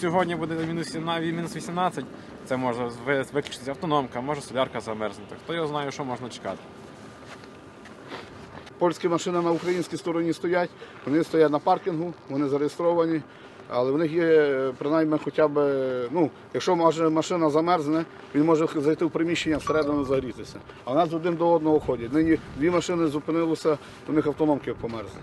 Сьогодні буде мінус 18. Це може ви- виключитися автономка, може солярка замерзнути. Хто його знає, що можна чекати. Польські машини на українській стороні стоять, вони стоять на паркінгу, вони зареєстровані, але в них є е, принаймні хоча б, ну, якщо машина замерзне, він може зайти в приміщення всередину загрітися. А в нас один до одного ходять. Нині дві машини зупинилися, у них автономки померзли.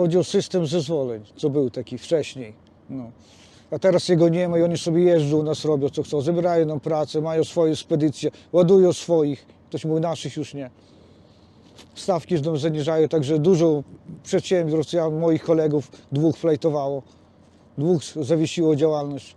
Chodzi o system zezwoleń, co był taki wcześniej. No. A teraz jego nie ma i oni sobie jeżdżą u nas, robią co chcą. Zabierają nam pracę, mają swoje spedycje, ładują swoich. Ktoś mówi, naszych już nie. Stawki nam zaniżają, także dużo przedsiębiorstw, ja moich kolegów dwóch flejtowało. Dwóch zawiesiło działalność.